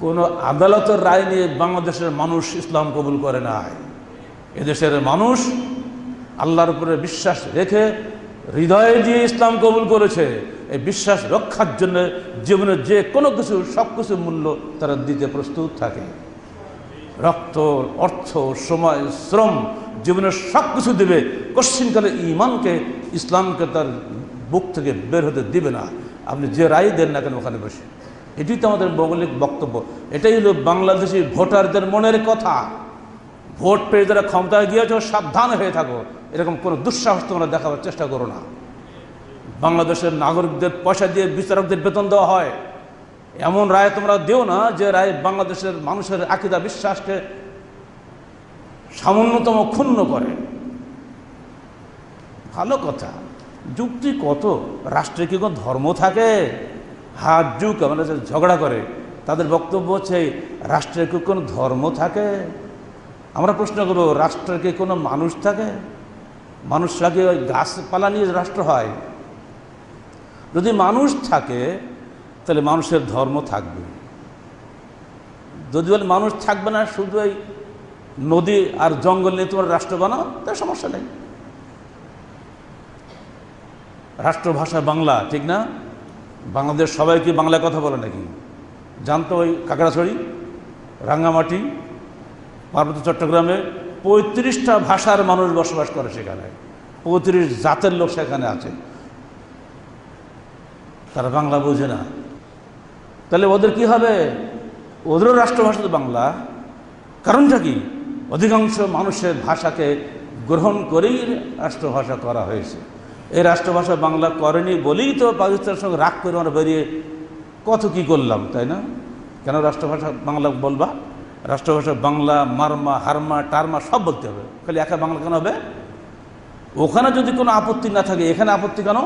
কোনো আদালতের রায় নিয়ে বাংলাদেশের মানুষ ইসলাম কবুল করে নাই। এদেশের মানুষ আল্লাহর উপরে বিশ্বাস রেখে হৃদয়ে দিয়ে ইসলাম কবুল করেছে। এই বিশ্বাস রক্ষার জন্য জীবনের যে কোনো কিছু, সব কিছু মূল্য তারা দিতে প্রস্তুত থাকে। রক্ত, অর্থ, সময়, শ্রম, জীবনের সব কিছু দেবে। কশ্চিনকালে ইমানকে ইসলামকে তার বুক থেকে বের হতে দিবে না। আপনি যে রায় দেন না কেন ওখানে বসে? এটি তো আমাদের ভৌগোলিক বক্তব্য। এটাই হলো বাংলাদেশি ভোটারদের মনের কথা। ভোট পেয়ে যারা ক্ষমতায় গিয়েছ, সাবধান হয়ে থাকো। এরকম কোনো দুঃসাহস তোমরা দেখাবার চেষ্টা করো না। বাংলাদেশের নাগরিকদের পয়সা দিয়ে বিচারকদের বেতন দেওয়া হয়। এমন রায় তোমরা দিও না যে রায় বাংলাদেশের মানুষের আকিদা বিশ্বাসকে সামান্যতম ক্ষুণ্ণ করে। ভালো কথা। যুক্তি কত? রাষ্ট্রে কি কোনো ধর্ম থাকে? হাত আমরা যে ঝগড়া করে, তাদের বক্তব্য হচ্ছে রাষ্ট্রে কি কোনো ধর্ম থাকে? আমরা প্রশ্ন করব রাষ্ট্রে কি কোনো মানুষ থাকে? মানুষরা কি ওই গাছপালা নিয়ে রাষ্ট্র হয়? যদি মানুষ থাকে, তাহলে মানুষের ধর্ম থাকবে। যদি বলে মানুষ থাকবে না, শুধু এই নদী আর জঙ্গল নিয়ে তোমার রাষ্ট্র বানাও তার সমস্যা নেই। রাষ্ট্রভাষা বাংলা, ঠিক না? বাংলাদেশ সবাই কি বাংলায় কথা বলে নাকি? জানতো ওই কাকড়াছড়ি, রাঙ্গামাটি, পার্বত্য চট্টগ্রামে পঁয়ত্রিশটা ভাষার মানুষ বসবাস করে সেখানে। পঁয়ত্রিশ জাতের লোক সেখানে আছে। তারা বাংলা বোঝে না। তাহলে ওদের কি হবে? ওদেরও রাষ্ট্রভাষা তো বাংলা। কারণটা কি? অধিকাংশ মানুষের ভাষাকে গ্রহণ করেই রাষ্ট্রভাষা করা হয়েছে। এই রাষ্ট্রভাষা বাংলা করেনি বলেই তো পাকিস্তানের সঙ্গে রাগ করে আমরা বেরিয়ে কত কি করলাম, তাই না? কেন রাষ্ট্রভাষা বাংলা বলবা? রাষ্ট্রভাষা বাংলা, মারমা, হারমা, টারমা সব বলতে হবে। খালি একা বাংলা কেন হবে? ওখানে যদি কোনো আপত্তি না থাকে, এখানে আপত্তি কেন?